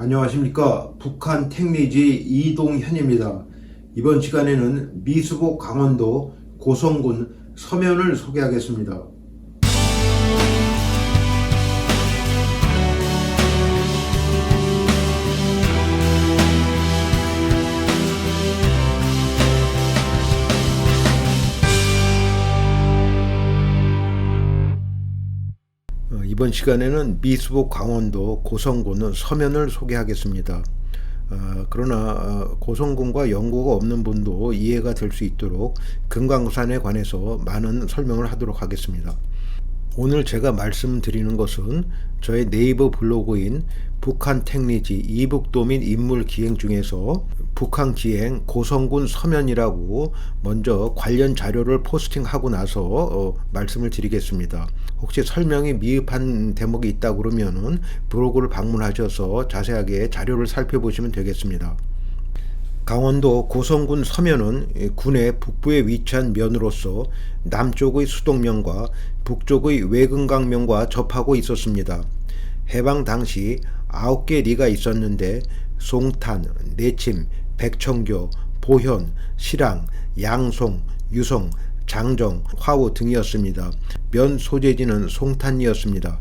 안녕하십니까. 북한 택리지 이동현입니다. 이번 시간에는 미수복 강원도 고성군 서면을 소개하겠습니다. 이번 시간에는 미수복 강원도 고성군은 서면을 소개하겠습니다. 어, 그러나 어, 고성군과 연고가 없는 분도 이해가 될 수 있도록 금강산에 관해서 많은 설명을 하도록 하겠습니다. 오늘 제가 말씀드리는 것은 저의 네이버 블로그인 북한 택리지 이북도민 인물 기행 중에서 북한 기행 고성군 서면이라고 먼저 관련 자료를 포스팅하고 나서 어, 말씀을 드리겠습니다. 혹시 설명이 미흡한 대목이 있다 그러면은 블로그를 방문하셔서 자세하게 자료를 살펴보시면 되겠습니다. 강원도 고성군 서면은 군의 북부에 위치한 면으로서 남쪽의 수동면과 북쪽의 외근강면과 접하고 있었습니다. 해방 당시 9개 리가 있었는데 송탄, 내침, 백청교, 보현, 실항, 양송, 유성, 장정, 화우 등이었습니다. 면 소재지는 송탄이었습니다.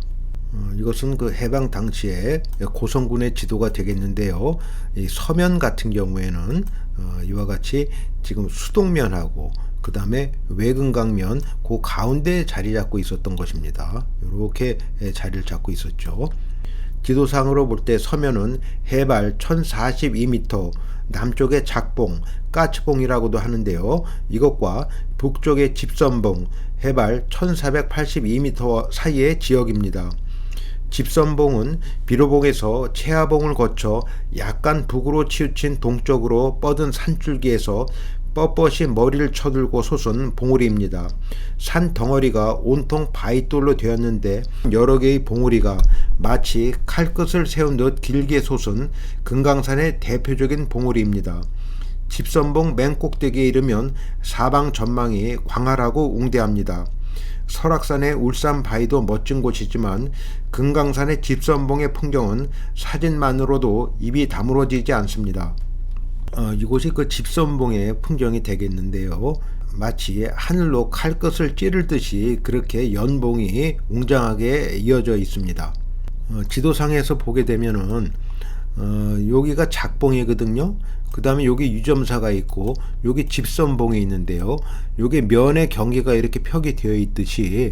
어, 이것은 그 해방 당시에 고성군의 지도가 되겠는데요. 이 서면 같은 경우에는 어, 이와 같이 지금 수동면하고 그 다음에 외근강면 그 가운데 자리 잡고 있었던 것입니다. 이렇게 자리를 잡고 있었죠. 지도상으로 볼 때 서면은 해발 1042m, 남쪽의 작봉, 까치봉이라고도 하는데요. 이것과 북쪽의 집선봉, 해발 1482m 사이의 지역입니다. 집선봉은 비로봉에서 채하봉을 거쳐 약간 북으로 치우친 동쪽으로 뻗은 산줄기에서 뻣뻣이 머리를 쳐들고 솟은 봉우리입니다. 산 덩어리가 온통 바위돌로 되었는데 여러 개의 봉우리가 마치 칼끝을 세운 듯 길게 솟은 금강산의 대표적인 봉우리입니다. 집선봉 맨 꼭대기에 이르면 사방 전망이 광활하고 웅대합니다. 설악산의 울산 바위도 멋진 곳이지만 금강산의 집선봉의 풍경은 사진만으로도 입이 다물어지지 않습니다. 어, 이곳이 그 집선봉의 풍경이 되겠는데요. 마치 하늘로 칼끝을 찌르듯이 그렇게 연봉이 웅장하게 이어져 있습니다. 어, 지도상에서 보게 되면은 어, 여기가 작봉이거든요. 그 다음에 여기 유점사가 있고 여기 집선봉이 있는데요. 여기 면의 경계가 이렇게 펴게 되어 있듯이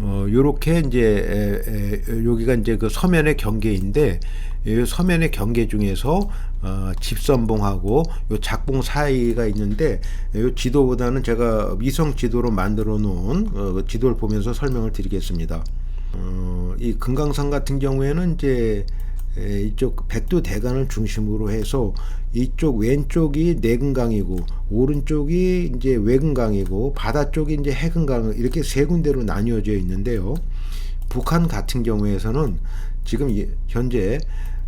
어, 요렇게 이제 에, 에, 여기가 이제 그 서면의 경계인데 이 서면의 경계 중에서 어, 집선봉하고 요 작봉 사이가 있는데 요 지도보다는 제가 위성 지도로 만들어 놓은 어, 지도를 보면서 설명을 드리겠습니다. 어, 이 금강산 같은 경우에는 이제 에, 이쪽 백두 대간을 중심으로 해서 이쪽 왼쪽이 내근강이고 오른쪽이 이제 외근강이고 바다 쪽이 이제 해근강 이렇게 세 군데로 나뉘어져 있는데요. 북한 같은 경우에서는 지금 이- 현재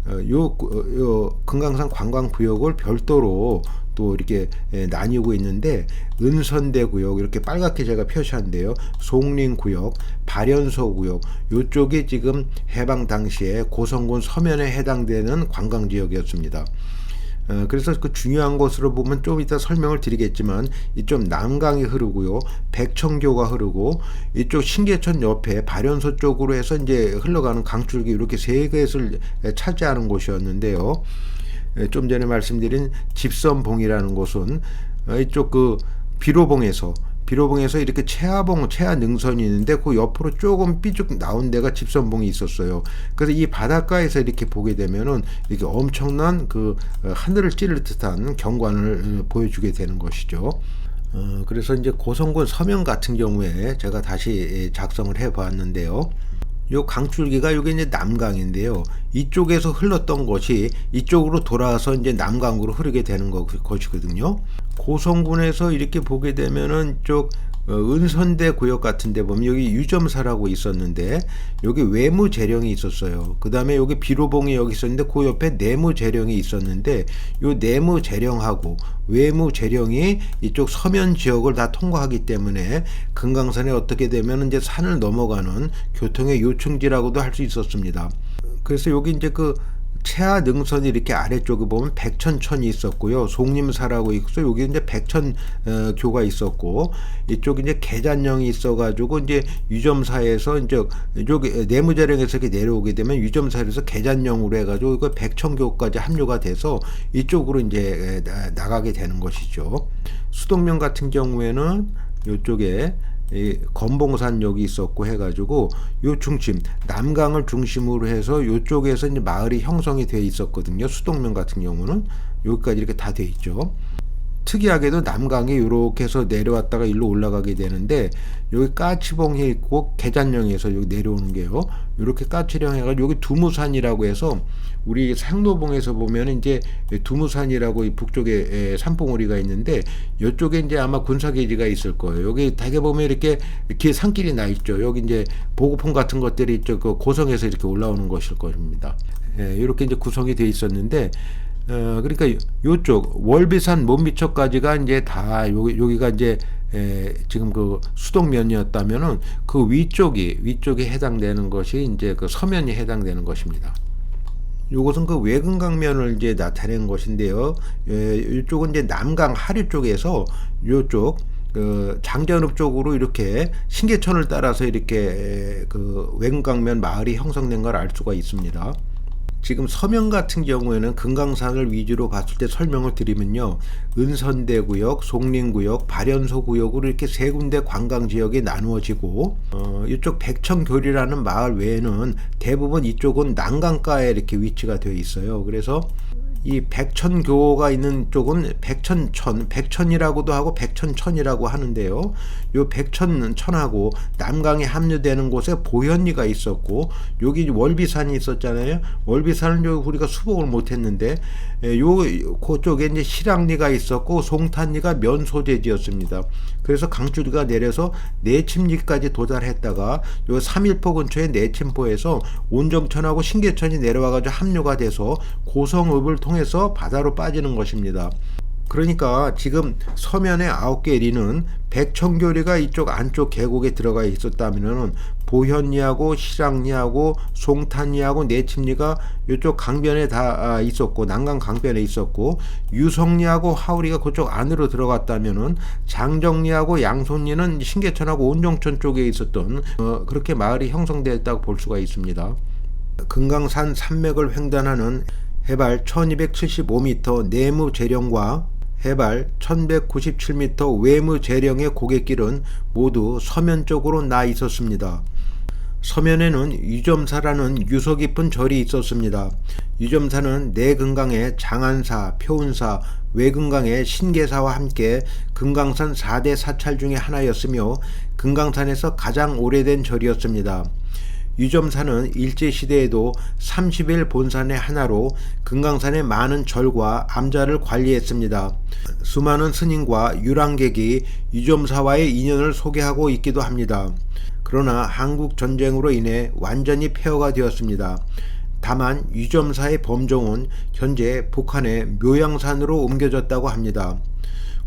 어, 요, 어, 요 금강산 관광 구역을 별도로 또 이렇게 에, 나뉘고 있는데 은선대 구역 이렇게 빨갛게 제가 표시한데요. 송림 구역, 발연소 구역 요쪽이 지금 해방 당시에 고성군 서면에 해당되는 관광 지역이었습니다. 어, 그래서 그 중요한 것으로 보면 좀 이따 설명을 드리겠지만 이쪽 남강이 흐르고요, 백청교가 흐르고 이쪽 신계천 옆에 발연소 쪽으로 해서 이제 흘러가는 강줄기 이렇게 세 개를 차지하는 곳이었는데요. 에, 좀 전에 말씀드린 집선봉이라는 곳은 어, 이쪽 그 비로봉에서 비로봉에서 이렇게 채하봉, 채하 능선이 있는데 그 옆으로 조금 삐죽 나온 데가 집선봉이 있었어요. 그래서 이 바닷가에서 이렇게 보게 되면은 이게 엄청난 그 어, 하늘을 찌를 듯한 경관을 어, 보여주게 되는 것이죠. 어, 그래서 이제 고성군 서면 같은 경우에 제가 다시 작성을 해 보았는데요. 요 강줄기가 요게 이제 남강인데요. 이쪽에서 흘렀던 것이 이쪽으로 돌아와서 이제 남강으로 흐르게 되는 거, 것이거든요. 고성군에서 이렇게 보게 되면은 쪽 어, 은선대 구역 같은 데 보면 여기 유점사라고 있었는데 여기 외무 재령이 있었어요. 그 다음에 여기 비로봉이 여기 있었는데 그 옆에 내무 재령이 있었는데 요 내무 재령하고 외무 재령이 이쪽 서면 지역을 다 통과하기 때문에 금강산에 어떻게 되면 이제 산을 넘어가는 교통의 요충지라고도 할 수 있었습니다. 그래서 여기 이제 그 최하 능선이 이렇게 아래쪽에 보면 백천천이 있었고요. 송림사라고 있어 여기 이제 백천 어, 교가 있었고 이쪽 이제 계잔령이 있어가지고 이제 유점사에서 이제 여기 내무자령에서 이렇게 내려오게 되면 유점사에서 계잔령으로 해가지고 그 백천교까지 합류가 돼서 이쪽으로 이제 나가게 되는 것이죠. 수동면 같은 경우에는 이쪽에 이 건봉산 여기 있었고 해가지고 요 중심 남강을 중심으로 해서 요쪽에서 이제 마을이 형성이 돼 있었거든요. 수동면 같은 경우는 여기까지 이렇게 다 돼 있죠. 특이하게도 남강이 이렇게 해서 내려왔다가 일로 올라가게 되는데 여기 까치봉이 있고 계잔령에서 여기 내려오는 게요. 이렇게 까치령 해가지고 여기 두무산이라고 해서 우리 상노봉에서 보면 이제 두무산이라고 북쪽에 산봉우리가 있는데 이쪽에 이제 아마 군사계지가 있을 거예요. 여기 대개 보면 이렇게 이렇게 산길이 나 있죠. 여기 이제 보고폰 같은 것들이 있죠. 그 고성에서 이렇게 올라오는 것일 겁니다. 예, 이렇게 이제 구성이 돼 있었는데 어, 그러니까 요쪽 월비산 몸미처까지가 이제 다 여기 여기가 이제 에, 지금 그 수동면이었다면은 그 위쪽이 위쪽에 해당되는 것이 이제 그 서면이 해당되는 것입니다. 요것은 그 외근강면을 이제 나타낸 것인데요. 에, 이쪽은 이제 남강 하류 쪽에서 요쪽 그 장전읍 쪽으로 이렇게 신계천을 따라서 이렇게 그 외근강면 마을이 형성된 걸 알 수가 있습니다. 지금 서면 같은 경우에는 금강산을 위주로 봤을 때 설명을 드리면요. 은선대 구역, 송림 구역, 발연소구역으로 이렇게 세 군데 관광 지역이 나누어지고 어, 이쪽 백천교리라는 마을 외에는 대부분 이쪽은 난강가에 이렇게 위치가 되어 있어요. 그래서 이 백천교가 있는 쪽은 백천천, 백천이라고도 하고 백천천이라고 하는데요. 요 백천천하고 남강에 합류되는 곳에 보현리가 있었고 여기 월비산이 있었잖아요. 월비산은 요 우리가 수복을 못했는데 예, 요 그쪽에 이제 실랑리가 있었고 송탄리가 면소재지였습니다. 그래서 강줄기가 내려서 내침리까지 도달했다가 요 삼일포 근처에 내침포에서 온정천하고 신계천이 내려와가지고 합류가 돼서 고성읍을 통 해서 바다로 빠지는 것입니다. 그러니까 지금 서면의 아홉 개 리는 백청교리가 이쪽 안쪽 계곡에 들어가 있었다면은 보현리하고 시랑리하고 송탄리하고 내침리가 이쪽 강변에 다 아, 있었고 난강 강변에 있었고 유성리하고 하우리가 그쪽 안으로 들어갔다면은 장정리하고 양손리는 신계천하고 온정천 쪽에 있었던 어, 그렇게 마을이 형성되었다고 볼 수가 있습니다. 금강산 산맥을 횡단하는 해발 1275m 내무 재령과 해발 1197m 외무 재령의 고갯길은 모두 서면 쪽으로 나 있었습니다. 서면에는 유점사라는 유서 깊은 절이 있었습니다. 유점사는 내금강의 장안사, 표운사, 외금강의 신계사와 함께 금강산 4대 사찰 중의 하나였으며 금강산에서 가장 오래된 절이었습니다. 유점산은 일제시대에도 30일 본산의 하나로 금강산의 많은 절과 암자를 관리했습니다. 수많은 스님과 유랑객이 유점사와의 인연을 소개하고 있기도 합니다. 그러나 한국 전쟁으로 인해 완전히 폐허가 되었습니다. 다만 유점사의 범종은 현재 북한의 묘양산으로 옮겨졌다고 합니다.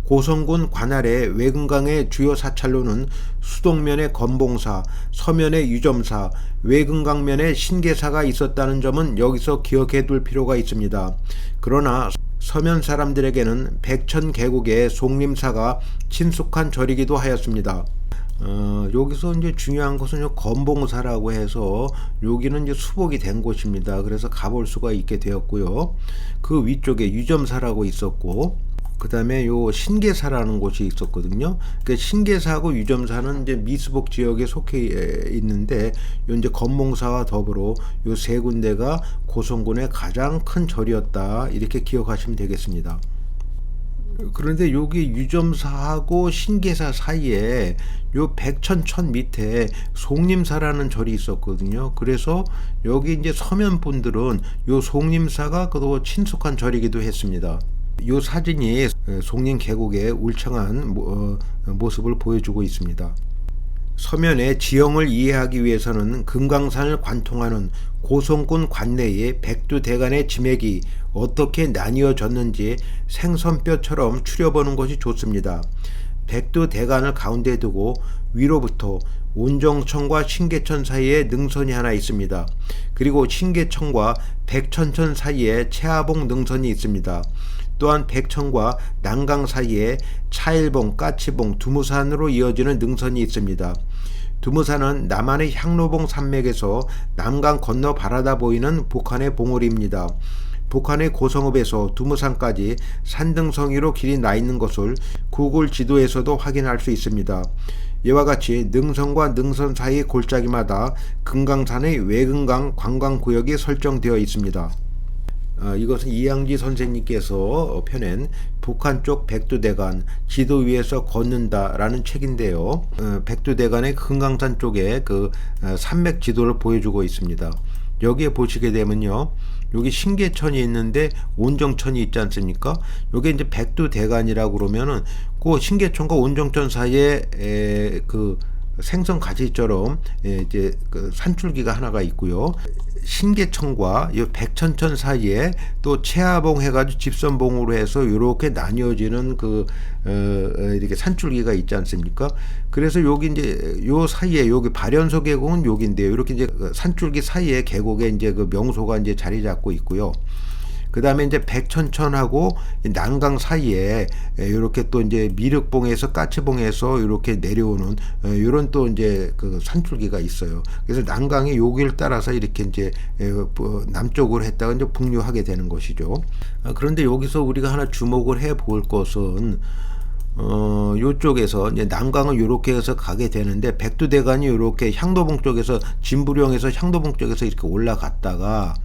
고성군 관할의 외근강의 주요 사찰로는 수동면의 건봉사, 서면의 유점사, 외근강면의 신계사가 있었다는 점은 여기서 기억해 둘 필요가 있습니다. 그러나 서면 사람들에게는 백천 계곡의 송림사가 친숙한 절이기도 하였습니다. 어, 여기서 이제 중요한 것은 건봉사라고 해서 여기는 이제 수복이 된 곳입니다. 그래서 가볼 수가 있게 되었고요. 그 위쪽에 유점사라고 있었고, 그 다음에 요 신계사라는 곳이 있었거든요. 그 신계사하고 유점사는 이제 미수복 지역에 속해 있는데 요 이제 건봉사와 더불어 요 세 군데가 고성군의 가장 큰 절이었다 이렇게 기억하시면 되겠습니다. 그런데 여기 유점사하고 신계사 사이에 요 백천천 밑에 송림사라는 절이 있었거든요. 그래서 여기 이제 서면 분들은 요 송림사가 그도 친숙한 절이기도 했습니다. 이 사진이 송림 계곡의 울창한 어, 모습을 보여주고 있습니다. 서면의 지형을 이해하기 위해서는 금강산을 관통하는 고성군 관내의 백두대간의 지맥이 어떻게 나뉘어졌는지 생선뼈처럼 추려보는 것이 좋습니다. 백두대간을 가운데 두고 위로부터 온정천과 신계천 사이에 능선이 하나 있습니다. 그리고 신계천과 백천천 사이에 채하봉 능선이 있습니다. 또한 백천과 난강 사이에 차일봉, 까치봉, 두무산으로 이어지는 능선이 있습니다. 두무산은 남한의 향로봉 산맥에서 남강 건너 바라다 보이는 북한의 봉우리입니다. 북한의 고성읍에서 두무산까지 산등성이로 길이 나 있는 것을 구글 지도에서도 확인할 수 있습니다. 이와 같이 능선과 능선 사이 골짜기마다 금강산의 외금강 관광구역이 설정되어 있습니다. 어, 이것은 이양지 선생님께서 펴낸 북한 쪽 백두대간 지도 위에서 걷는다라는 책인데요. 어, 백두대간의 금강산 쪽에 그 어, 산맥 지도를 보여주고 있습니다. 여기에 보시게 되면요. 여기 신계천이 있는데 온정천이 있지 않습니까? 여기 이제 백두대간이라고 그러면은 그 신계천과 온정천 사이에 에, 그 생선 가지처럼 예, 이제 그 산줄기가 하나가 있고요. 신계천과 이 백천천 사이에 또 채하봉 해가지고 집선봉으로 해서 이렇게 나뉘어지는 그 어, 어, 이렇게 산줄기가 있지 않습니까? 그래서 여기 이제 요 사이에 여기 발연소 계곡은 여기인데요. 이렇게 이제 그 산줄기 사이에 계곡에 이제 그 명소가 이제 자리 잡고 있고요. 그 다음에 이제 백천천하고 난강 사이에 이렇게 또 이제 미륵봉에서 까치봉에서 이렇게 내려오는 이런 또 이제 그 산줄기가 있어요. 그래서 난강이 여기를 따라서 이렇게 이제 뭐 남쪽으로 했다가 이제 북류하게 되는 것이죠. 아, 그런데 여기서 우리가 하나 주목을 해 볼 것은 어, 요쪽에서 이제 남강은 요렇게 해서 가게 되는데 백두대간이 요렇게 향도봉 쪽에서 진부령에서 향도봉 쪽에서 이렇게 올라갔다가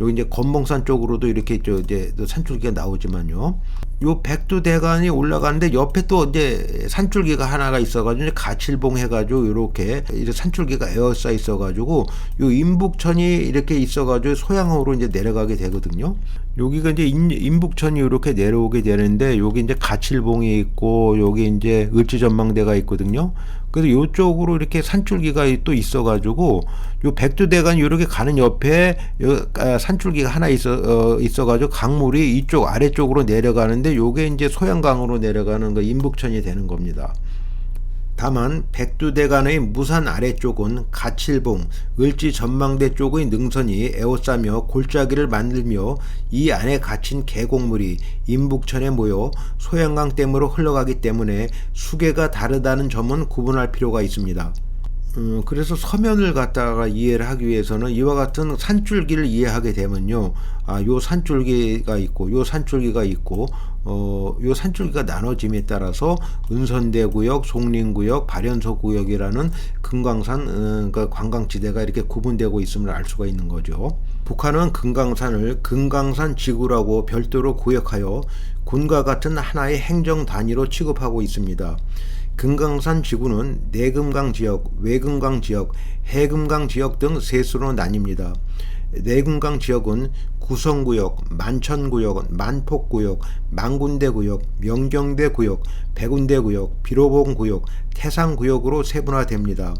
여기 이제 건봉산 쪽으로도 이렇게 저 이제 산줄기가 나오지만요. 요 백두대간이 올라가는데 옆에 또 이제 산줄기가 하나가 있어가지고 가칠봉 해가지고 이렇게 이제 산줄기가 에어싸 있어가지고 요 인북천이 이렇게 있어가지고 소양으로 이제 내려가게 되거든요. 여기가 이제 인, 북천이 이렇게 내려오게 되는데 여기 이제 가칠봉이 있고 여기 이제 을지 전망대가 있거든요. 그래서 요쪽으로 이렇게 산줄기가 또 있어가지고 요 백두대간 이렇게 가는 옆에 아, 산줄기가 하나 있어 어, 있어가지고 강물이 이쪽 아래쪽으로 내려가는데 요게 이제 소양강으로 내려가는 거 인북천이 되는 겁니다. 다만 백두대간의 무산 아래쪽은 가칠봉, 을지 전망대 쪽의 능선이 에워싸며 골짜기를 만들며 이 안에 갇힌 계곡물이 인북천에 모여 소양강 댐으로 흘러가기 때문에 수계가 다르다는 점은 구분할 필요가 있습니다. 음, 그래서 서면을 갖다가 이해를 하기 위해서는 이와 같은 산줄기를 이해하게 되면요. 아, 요 산줄기가 있고, 요 산줄기가 있고, 어, 요 산줄기가 나눠짐에 따라서 은선대 구역, 송림 구역, 발연소 구역이라는 금강산, 어, 그 관광지대가 이렇게 구분되고 있음을 알 수가 있는 거죠. 북한은 금강산을 금강산 지구라고 별도로 구역하여 군과 같은 하나의 행정 단위로 취급하고 있습니다. 금강산 지구는 내금강 지역, 외금강 지역, 해금강 지역 등 셋으로 나뉩니다. 내금강 지역은 구성구역, 만천구역, 만폭구역, 만군대구역, 명경대구역, 백운대구역, 비로봉구역, 태상구역으로 세분화됩니다.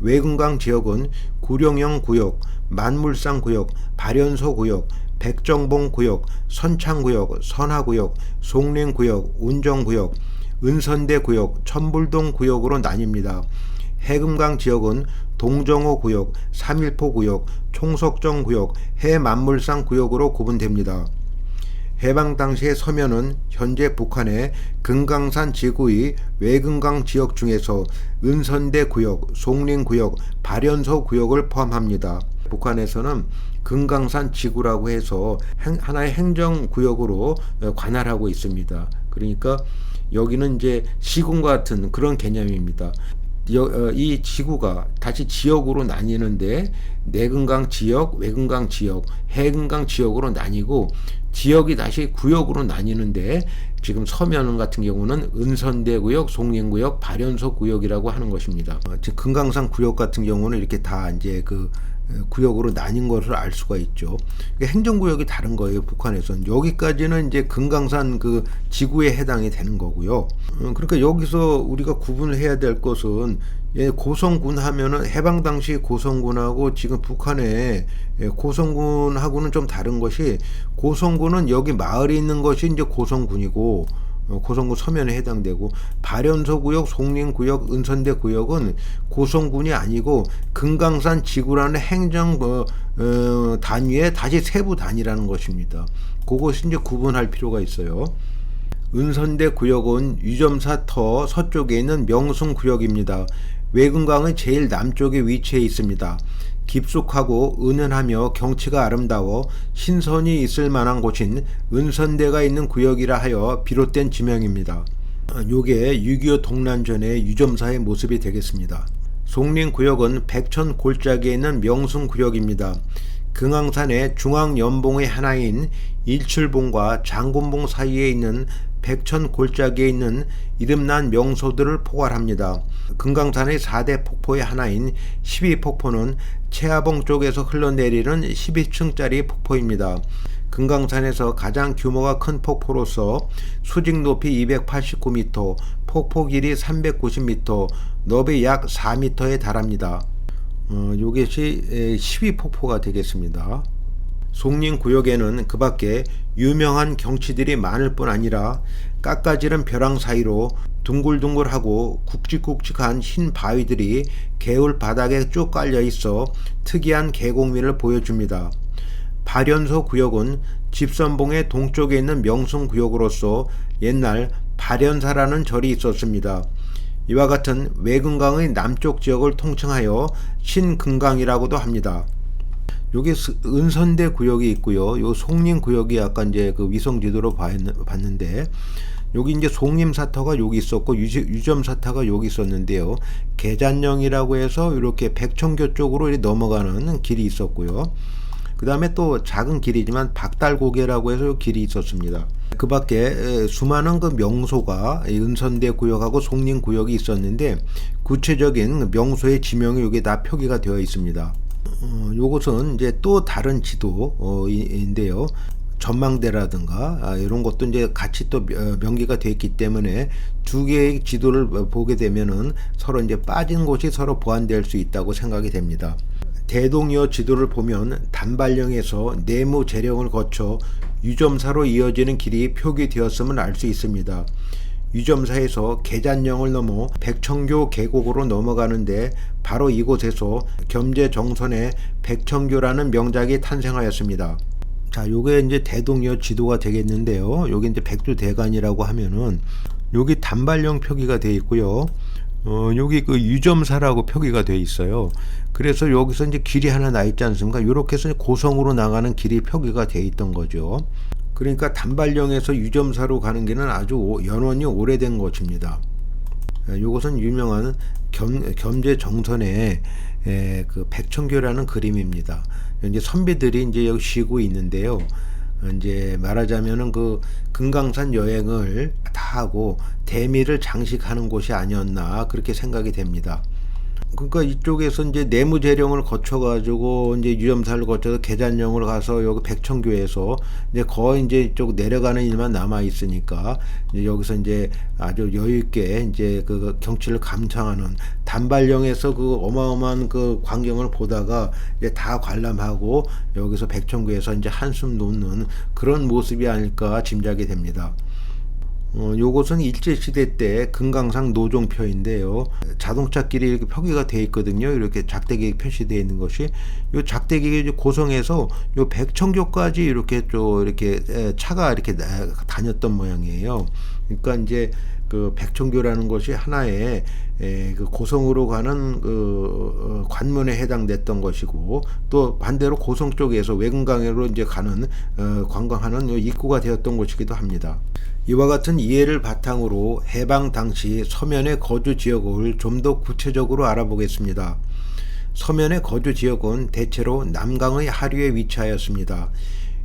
외금강 지역은 구룡영 구역, 만물상 구역, 발연소구역, 백정봉 구역, 선창 구역, 선화구역, 송림 구역, 운정 구역, 은선대 구역, 천불동 구역으로 나뉩니다. 해금강 지역은 동정호 구역, 삼일포 구역, 총석정 구역, 해만물상 구역으로 구분됩니다. 해방 당시의 서면은 현재 북한의 금강산 지구의 외금강 지역 중에서 은선대 구역, 송림 구역, 발연소 구역을 포함합니다. 북한에서는 금강산 지구라고 해서 하나의 행정구역으로 관할하고 있습니다. 그러니까 여기는 이제 시군 같은 그런 개념입니다. 어, 이 지구가 다시 지역으로 나뉘는데 내근강 지역, 외근강 지역, 해근강 지역으로 나뉘고 지역이 다시 구역으로 나뉘는데 지금 서면 같은 경우는 은선대 구역, 송림 구역, 발연소 구역이라고 하는 것입니다. 어, 지금 금강산 구역 같은 경우는 이렇게 다 이제 그 구역으로 나뉜 것을 알 수가 있죠. 행정구역이 다른 거예요, 북한에서는. 여기까지는 이제 금강산 그 지구에 해당이 되는 거고요. 음, 그러니까 여기서 우리가 구분을 해야 될 것은 예, 고성군 하면은 해방 당시 고성군하고 지금 북한의 예, 고성군하고는 좀 다른 것이 고성군은 여기 마을이 있는 것이 이제 고성군이고 어, 고성군 서면에 해당되고 발연소 구역, 송림 구역, 은선대 구역은 고성군이 아니고 금강산 지구라는 행정 어, 어, 단위의 다시 세부 단위라는 것입니다. 그것이 이제 구분할 필요가 있어요. 은선대 구역은 유점사 터 서쪽에 있는 명승 구역입니다. 외금강의 제일 남쪽에 위치해 있습니다. 깊숙하고 은은하며 경치가 아름다워 신선이 있을 만한 곳인 은선대가 있는 구역이라 하여 비롯된 지명입니다. 요게 6.25 동란전의 유점사의 모습이 되겠습니다. 송림구역은 백천 골짜기에 있는 명승구역입니다. 금강산의 중앙연봉의 하나인 일출봉과 장군봉 사이에 있는 백천 골짜기에 있는 이름난 명소들을 포괄합니다. 금강산의 4대 폭포의 하나인 12폭포는 채하봉 쪽에서 흘러내리는 12층짜리 폭포입니다. 금강산에서 가장 규모가 큰 폭포로서 수직 높이 289m, 폭포 길이 390m, 너비 약 4m에 달합니다. 어, 요것이 12폭포가 되겠습니다. 송림 구역에는 그 밖에 유명한 경치들이 많을 뿐 아니라 깎아지른 벼랑 사이로 둥글둥글하고 굵직굵직한 흰 바위들이 개울 바닥에 쭉 깔려 있어 특이한 계곡미를 보여줍니다. 발연소 구역은 집선봉의 동쪽에 있는 명승 구역으로서 옛날 발연사라는 절이 있었습니다. 이와 같은 외금강의 남쪽 지역을 통칭하여 신금강이라고도 합니다. 여기 은선대 구역이 있고요. 요 송림 구역이 아까 이제 그 위성 지도로 봤는데 여기 이제 송림 사터가 여기 있었고 유점 사터가 여기 있었는데요. 계잔령이라고 해서 이렇게 백청교 쪽으로 넘어가는 길이 있었고요. 그 다음에 또 작은 길이지만 박달고개라고 해서 길이 있었습니다. 그 밖에 수많은 그 명소가 은선대 구역하고 송림 구역이 있었는데 구체적인 명소의 지명이 여기 다 표기가 되어 있습니다. 어, 요것은 이제 또 다른 지도인데요. 전망대라든가 아, 이런 것도 이제 같이 또 명기가 되어 있기 때문에 두 개의 지도를 보게 되면은 서로 이제 빠진 곳이 서로 보완될 수 있다고 생각이 됩니다. 대동여 지도를 보면 단발령에서 내무 재령을 거쳐 유점사로 이어지는 길이 표기되었음을 알 수 있습니다. 유점사에서 계잔령을 넘어 백청교 계곡으로 넘어가는데 바로 이곳에서 겸재 정선의 백청교라는 명작이 탄생하였습니다. 자, 요게 이제 대동여 지도가 되겠는데요. 요게 이제 백두대간이라고 하면은 여기 단발령 표기가 되어 있고요. 어, 여기 그 유점사라고 표기가 되어 있어요. 그래서 여기서 이제 길이 하나 나 있지 않습니까? 이렇게 해서 고성으로 나가는 길이 표기가 되어 있던 거죠. 그러니까 단발령에서 유점사로 가는 길은 아주 연원이 오래된 것입니다. 이것은 예, 유명한 겸, 겸재 정선의 에, 그 백청교라는 그림입니다. 이제 선비들이 이제 여기 쉬고 있는데요. 이제 말하자면은 그 금강산 여행을 다 하고 대미를 장식하는 곳이 아니었나 그렇게 생각이 됩니다. 그러니까 이쪽에서 이제 내무 재령을 거쳐가지고 이제 유점사를 거쳐서 계잔령을 가서 여기 백청교에서 이제 거의 이제 이쪽 내려가는 일만 남아 있으니까 이제 여기서 이제 아주 여유 있게 이제 그 경치를 감상하는 단발령에서 그 어마어마한 그 광경을 보다가 이제 다 관람하고 여기서 백청교에서 이제 한숨 놓는 그런 모습이 아닐까 짐작이 됩니다. 어, 요것은 일제시대 때 금강산 노종표인데요. 자동차길이 이렇게 표기가 되어 있거든요. 이렇게 작대기 표시되어 있는 것이. 요 작대기 고성에서 요 백청교까지 이렇게 좀 이렇게 차가 이렇게 다녔던 모양이에요. 그러니까 이제 그 백청교라는 것이 하나의 에, 그 고성으로 가는 그 어, 관문에 해당됐던 것이고 또 반대로 고성 쪽에서 외근강으로 이제 가는 어, 관광하는 입구가 되었던 곳이기도 합니다. 이와 같은 이해를 바탕으로 해방 당시 서면의 거주 지역을 좀 더 구체적으로 알아보겠습니다. 서면의 거주 지역은 대체로 남강의 하류에 위치하였습니다.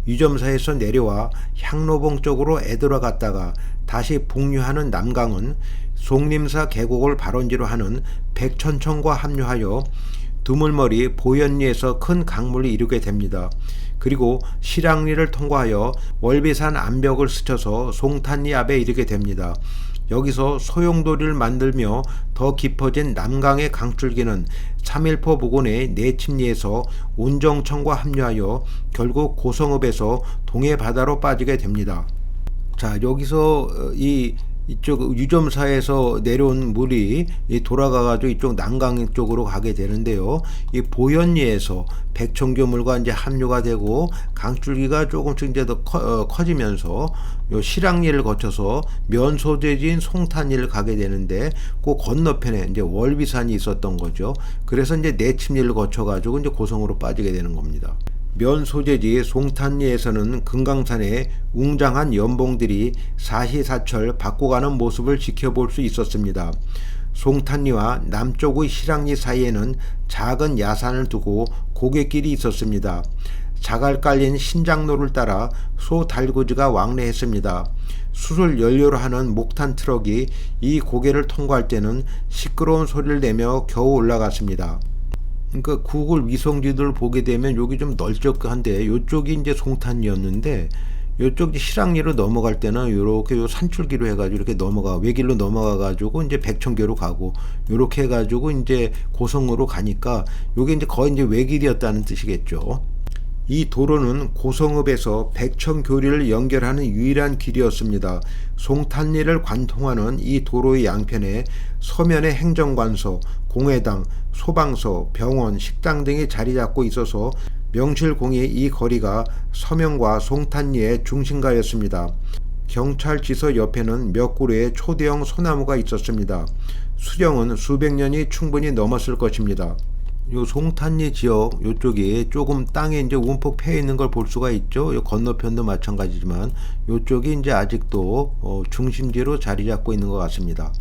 유점사에서 내려와 향로봉 쪽으로 애들어갔다가 다시 북류하는 남강은 송림사 계곡을 발원지로 하는 백천천과 합류하여 두물머리 보현리에서 큰 강물을 이루게 됩니다. 그리고 실랑리를 통과하여 월비산 암벽을 스쳐서 송탄리 앞에 이르게 됩니다. 여기서 소용돌이를 만들며 더 깊어진 남강의 강줄기는 3일포 부근의 내침리에서 운정천과 합류하여 결국 고성읍에서 동해 바다로 빠지게 됩니다. 자 여기서 어, 이 이쪽 유점사에서 내려온 물이 이 돌아가가지고 이쪽 난강 쪽으로 가게 되는데요. 이 보현리에서 백청교물과 이제 합류가 되고 강줄기가 조금씩 이제 더 커, 어, 커지면서 요 실랑리를 거쳐서 면 소재지인 송탄리를 가게 되는데 그 건너편에 이제 월비산이 있었던 거죠. 그래서 이제 내침리를 거쳐가지고 이제 고성으로 빠지게 되는 겁니다. 면 소재지 송탄리에서는 금강산의 웅장한 연봉들이 사시사철 바꿔가는 모습을 지켜볼 수 있었습니다. 송탄리와 남쪽의 실랑리 사이에는 작은 야산을 두고 고갯길이 있었습니다. 자갈 깔린 신장로를 따라 소 달구지가 왕래했습니다. 수술 연료로 하는 목탄 트럭이 이 고개를 통과할 때는 시끄러운 소리를 내며 겨우 올라갔습니다. 그러니까 구글 위성지도를 보게 되면 여기 좀 널쩍한데 요쪽이 이제 송탄이었는데 요쪽 실랑리로 넘어갈 때는 요렇게 요 산줄기로 해가지고 이렇게 넘어가 외길로 넘어가 가지고 이제 백천교로 가고 요렇게 해가지고 이제 고성으로 가니까 요게 이제 거의 이제 외길이었다는 뜻이겠죠. 이 도로는 고성읍에서 백천교리를 연결하는 유일한 길이었습니다. 송탄리를 관통하는 이 도로의 양편에 서면의 행정관서, 공회당, 소방서, 병원, 식당 등이 자리 잡고 있어서 명실공히 이 거리가 서명과 송탄리의 중심가였습니다. 경찰지서 옆에는 몇 그루의 초대형 소나무가 있었습니다. 수령은 수백 년이 충분히 넘었을 것입니다. 요 송탄리 지역 요쪽이 조금 땅에 이제 움푹 패 있는 걸 볼 수가 있죠. 요 건너편도 마찬가지지만 요쪽이 이제 아직도 어 중심지로 자리 잡고 있는 것 같습니다.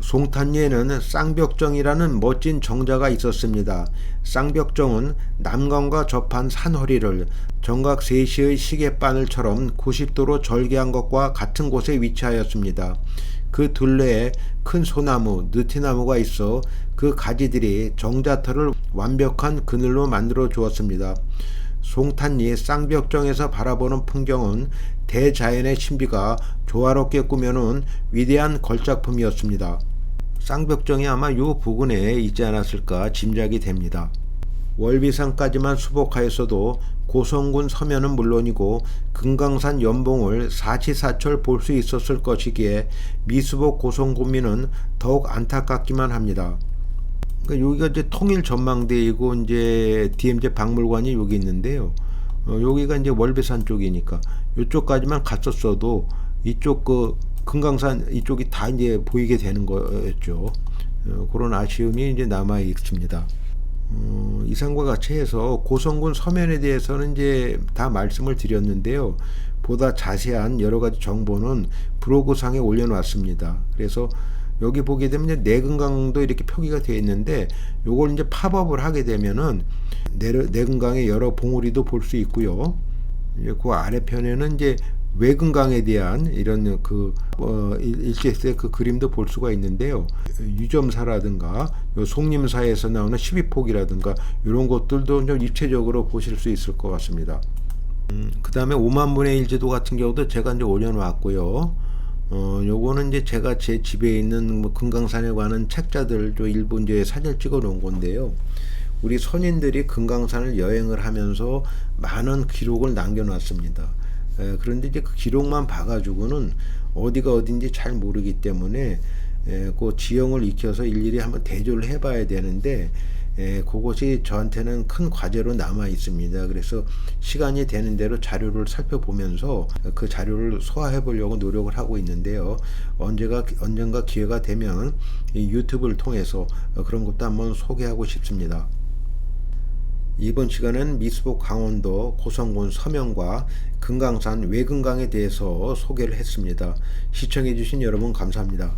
송탄리에는 쌍벽정이라는 멋진 정자가 있었습니다. 쌍벽정은 남강과 접한 산허리를 정각 3시의 시계바늘처럼 90도로 절개한 것과 같은 곳에 위치하였습니다. 그 둘레에 큰 소나무, 느티나무가 있어 그 가지들이 정자터를 완벽한 그늘로 만들어 주었습니다. 송탄리 쌍벽정에서 바라보는 풍경은 대자연의 신비가 조화롭게 꾸며놓은 위대한 걸작품이었습니다. 쌍벽정이 아마 요 부근에 있지 않았을까 짐작이 됩니다. 월비산까지만 수복하였어도 고성군 서면은 물론이고 금강산 연봉을 사치사철 볼 수 있었을 것이기에 미수복 고성군민은 더욱 안타깝기만 합니다. 그러니까 여기가 이제 통일 전망대이고 이제 DMZ 박물관이 여기 있는데요. 어, 여기가 이제 월배산 쪽이니까 이쪽까지만 갔었어도 이쪽 그 금강산 이쪽이 다 이제 보이게 되는 거였죠. 어, 그런 아쉬움이 이제 남아 있습니다. 어, 이상과 같이 해서 고성군 서면에 대해서는 이제 다 말씀을 드렸는데요. 보다 자세한 여러 가지 정보는 브로그상에 올려놨습니다. 그래서 여기 보게 되면 내근강도 이렇게 표기가 되어 있는데 요걸 이제 팝업을 하게 되면은 내근강의 여러 봉우리도 볼 수 있고요. 그 아래편에는 이제 외근강에 대한 이런 그 어, 일제시대 그 그림도 볼 수가 있는데요. 유점사라든가 송림사에서 나오는 12폭이라든가 이런 것들도 좀 입체적으로 보실 수 있을 것 같습니다. 음, 그 다음에 5만 분의 1 제도 같은 경우도 제가 이제 올려놨고요. 어, 요거는 이제 제가 제 집에 있는 뭐 금강산에 관한 책자들 좀 일부 이제 사진 찍어 놓은 건데요. 우리 선인들이 금강산을 여행을 하면서 많은 기록을 남겨놨습니다. 에, 그런데 이제 그 기록만 봐가지고는 어디가 어딘지 잘 모르기 때문에 에, 그 지형을 익혀서 일일이 한번 대조를 해봐야 되는데 에, 그것이 저한테는 큰 과제로 남아 있습니다. 그래서 시간이 되는 대로 자료를 살펴보면서 그 자료를 소화해 보려고 노력을 하고 있는데요. 언제가 언젠가 기회가 되면 이 유튜브를 통해서 그런 것도 한번 소개하고 싶습니다. 이번 시간은 미스복 강원도 고성군 서면과 금강산 외금강에 대해서 소개를 했습니다. 시청해 주신 여러분 감사합니다.